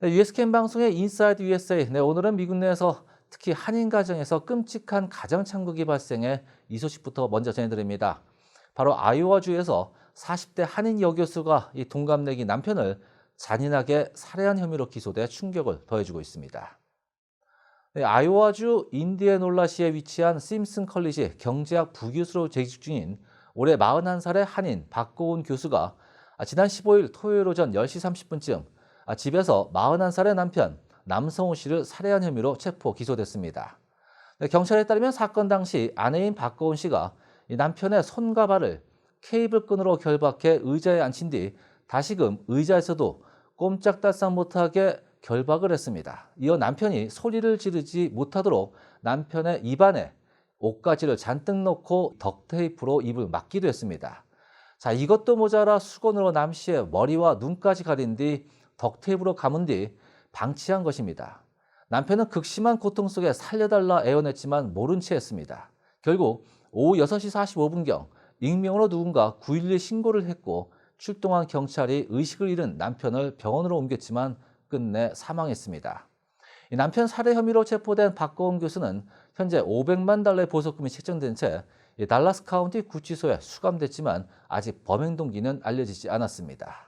네, USCM 방송의 인사이드 USA. 네, 오늘은 미국 내에서 특히 한인 가정에서 끔찍한 가정 참극이 발생해 이 소식부터 먼저 전해드립니다. 바로 아이오와주에서 40대 한인 여교수가 이 동갑내기 남편을 잔인하게 살해한 혐의로 기소돼 충격을 더해주고 있습니다. 네, 아이오와주 인디애놀라시에 위치한 심슨 컬리지 경제학 부교수로 재직 중인 올해 41살의 한인 박고은 교수가 지난 15일 토요일 오전 10시 30분쯤 집에서 41살의 남편 남성호 씨를 살해한 혐의로 체포 기소됐습니다. 네, 경찰에 따르면 사건 당시 아내인 박고은 씨가 남편의 손과 발을 케이블끈으로 결박해 의자에 앉힌 뒤 다시금 의자에서도 꼼짝달싹 못하게 결박을 했습니다. 이어 남편이 소리를 지르지 못하도록 남편의 입안에 옷가지를 잔뜩 넣고 덕테이프로 입을 막기도 했습니다. 자, 이것도 모자라 수건으로 남 씨의 머리와 눈까지 가린 뒤 덕테이프로 감은 뒤 방치한 것입니다. 남편은 극심한 고통 속에 살려달라 애원했지만 모른 채 했습니다. 결국 오후 6시 45분경 익명으로 누군가 911 신고를 했고 출동한 경찰이 의식을 잃은 남편을 병원으로 옮겼지만 끝내 사망했습니다. 남편 살해 혐의로 체포된 박고은 교수는 현재 500만 달러의 보석금이 책정된 채 달라스 카운티 구치소에 수감됐지만 아직 범행 동기는 알려지지 않았습니다.